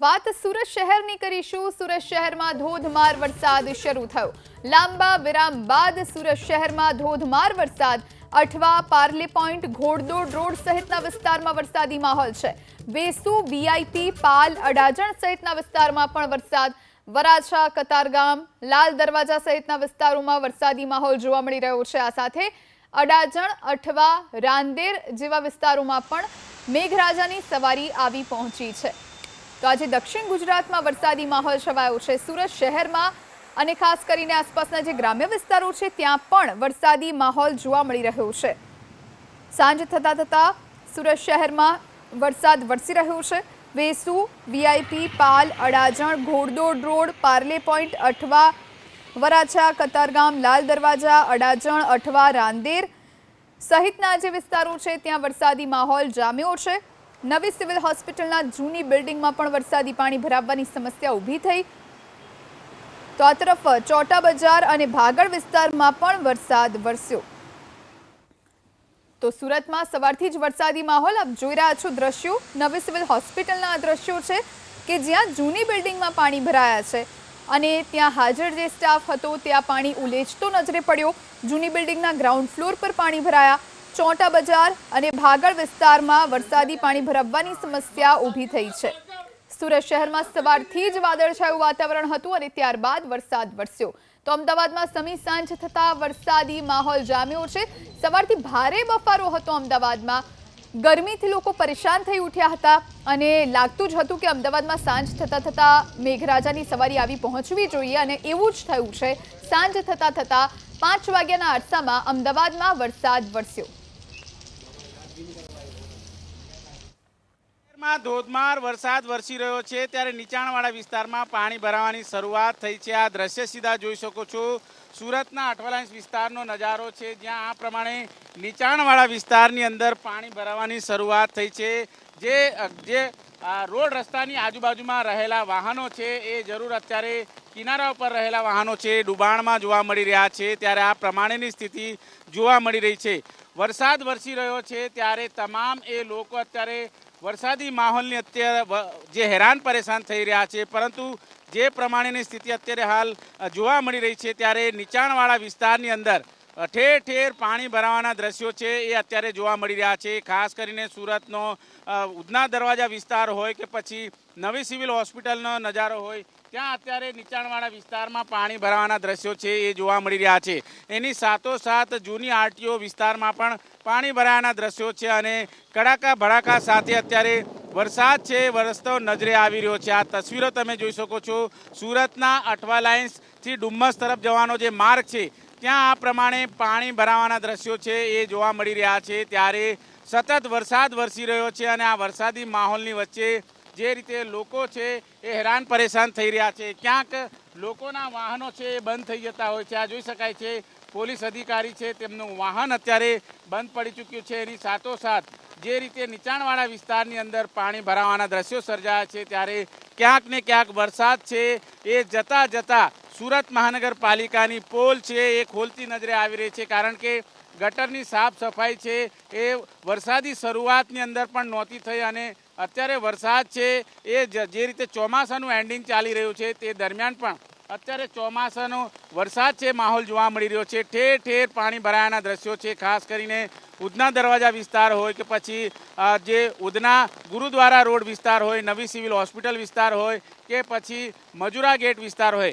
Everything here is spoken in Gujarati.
વાત સુરત શહેરની કરીશું. સુરત શહેરમાં ધોધમાર વરસાદ શરૂ થયો. લાંબા વિરામ બાદ સુરત શહેરમાં ધોધમાર વરસાદ. અઠવા, પાર્લે પોઈન્ટ, ઘોડદોડ રોડ સહિતના વિસ્તારમાં વરસાદી માહોલ છે. વેસુ, વીઆઈપી, પાલ, અડાજણ સહિતના વિસ્તારમાં પણ વરસાદ. વરાછા, કતારગામ, લાલ દરવાજા સહિતના વિસ્તારોમાં વરસાદી માહોલ જોવા મળી રહ્યો છે. આ સાથે અડાજણ, અઠવા, રાંદેર જેવા વિસ્તારોમાં પણ મેઘરાજાની સવારી આવી પહોંચી છે. તો આજે દક્ષિણ ગુજરાતમાં વરસાદી માહોલ છવાયો છે. સુરત શહેરમાં અને ખાસ કરીને આસપાસના જે ગ્રામ્ય વિસ્તારો છે, ત્યાં પણ વરસાદી માહોલ જોવા મળી રહ્યો છે. સાંજ થતાં થતાં સુરત શહેરમાં વરસાદ વરસી રહ્યો છે. Vesu, VIP, Pal, Adajan, Ghoddod road, Parle point, Athwa, Varachha, Katargam, Lal Darwaja, Adajan, Athwa, Rander સહિતના જે વિસ્તારો છે, ત્યાં વરસાદી માહોલ જામ્યો છે. નવી સિવિલ હોસ્પિટલના જૂની બિલ્ડિંગમાં પણ વરસાદી પાણી ભરાવવાની સમસ્યા ઊભી થઈ. તો આ તરફ ચોટા બજાર અને ભાગળ વિસ્તારમાં પણ વરસાદ વરસ્યો. તો સુરતમાં સવારથી જ વરસાદી માહોલ, આપ જોઈ રહ્યા છો દ્રશ્યો. નવી સિવિલ હોસ્પિટલના દ્રશ્યો છે કે જ્યાં જૂની બિલ્ડિંગમાં પાણી ભરાયા છે અને ત્યાં હાજર જે સ્ટાફ હતો, ત્યાં પાણી ઉલેચતો નજરે પડ્યો. જૂની બિલ્ડિંગના ગ્રાઉન્ડ ફ્લોર પર પાણી ભરાયા. ચોટા બજાર અને ભાગળ વિસ્તારમાં વરસાદી પાણી ભરાવવાની સમસ્યા ઊભી થઈ છે. સુરત શહેરમાં સવારથી જ વાદળછાયું વાતાવરણ હતું અને ત્યારબાદ વરસાદ વરસ્યો. તો અમદાવાદમાં સમી સાંજ થતાં વરસાદી માહોલ જામ્યો છે. સવારથી ભારે બફારો હતો અમદાવાદમાં. ગરમીથી લોકો પરેશાન થઈ ઉઠ્યા હતા અને લાગતું જ હતું કે અમદાવાદમાં સાંજ થતાં થતાં મેઘરાજાની સવારી આવી પહોંચવી જોઈએ અને એવું જ થયું છે. સાંજ થતાં થતાં પાંચ વાગ્યાના અરસામાં અમદાવાદમાં વરસાદ વરસ્યો. શહેરમાં ધોધમાર વરસાદ વરસી રહ્યો છે ત્યારે નીચાણવાળા વિસ્તારમાં પાણી ભરાવાની શરૂઆત થઈ છે. આ દ્રશ્ય સીધા જોઈ શકો છો. સુરતના અઠવાલાઇન્સ વિસ્તારનો નજારો છે જ્યાં આ પ્રમાણે નીચાણવાળા વિસ્તારની અંદર પાણી ભરાવાની શરૂઆત થઈ છે. જે રોડ રસ્તાની આજુબાજુમાં રહેલા વાહનો છે, એ જરૂર અત્યારે કિનારા ઉપર રહેલા વાહનો છે, ડુબાણમાં જોવા મળી રહ્યા છે, ત્યારે આ પ્રમાણેની સ્થિતિ જોવા મળી રહી છે. વરસાદ વરસી રહ્યો છે, ત્યારે તમામ એ લોકો અત્યારે વરસાદી માહોલની અત્યારે જે હેરાન પરેશાન થઈ રહ્યા છે, પરંતુ જે પ્રમાણેની સ્થિતિ અત્યારે હાલ જોવા મળી રહી છે, ત્યારે નીચાણવાળા વિસ્તારની અંદર ઠેર ઠેર પાણી ભરાવાના દ્રશ્યો છે, એ અત્યારે જોવા મળી રહ્યા છે. ખાસ કરીને સુરતનો ઉધના દરવાજા વિસ્તાર હોય કે પછી નવી સિવિલ હોસ્પિટલનો નજારો હોય, ત્યાં અત્યારે નીચાણવાળા વિસ્તારમાં પાણી ભરાવાના દ્રશ્યો છે, એ જોવા મળી રહ્યા છે. એની સાથોસાથ જૂની આરટીઓ વિસ્તારમાં પણ પાણી ભરાવાના દ્રશ્યો છે અને કડાકા ભડાકા સાથે અત્યારે વરસાદ છે, વરસતો નજરે આવી રહ્યો છે. આ તસવીરો તમે જોઈ શકો છો. સુરતના અઠવા લાઇન્સથી ડુમ્મસ તરફ જવાનો જે માર્ગ છે ત્યાં આ પ્રમાણે પાણી ભરાવાના દ્રશ્યો છે, એ જોવા મળી રહ્યા છે. ત્યારે સતત વરસાદ વરસી રહ્યો છે અને આ વરસાદી માહોલની વચ્ચે જે રીતે લોકો છે, એ હેરાન પરેશાન થઈ રહ્યા છે. ક્યાંક લોકોના વાહનો છે, એ બંધ થઈ જતા હોય છે. આ જોઈ શકાય છે, પોલીસ અધિકારી છે, તેમનું વાહન અત્યારે બંધ પડી ચૂક્યું છે. એની સાથોસાથ જે રીતે નીચાણવાળા વિસ્તારની અંદર પાણી ભરાવાના દ્રશ્યો સર્જાયા છે, ત્યારે ક્યાંક ને ક્યાંક વરસાદ છે, એ જતા જતા સુરત મહાનગરપાલિકાની પોલ છે, એ ખોલતી નજરે આવી રહી છે, કારણ કે ગટરની સાફ સફાઈ છે, એ વરસાદી શરૂઆતની અંદર પણ નહોતી થઈ અને અત્યારે વરસાદ છે, એ જે રીતે ચોમાસાનું એન્ડિંગ ચાલી રહ્યું છે, તે દરમિયાન પણ અત્યારે ચોમાસાનો વરસાદ છે, માહોલ જોવા મળી રહ્યો છે. ઠેર ઠેર પાણી ભરાયાના દ્રશ્યો છે, ખાસ કરીને ઉધના દરવાજા વિસ્તાર હોય કે પછી જે ઉધના ગુરુદ્વારા રોડ વિસ્તાર હોય, નવી સિવિલ હોસ્પિટલ વિસ્તાર હોય કે પછી મજુરા ગેટ વિસ્તાર હોય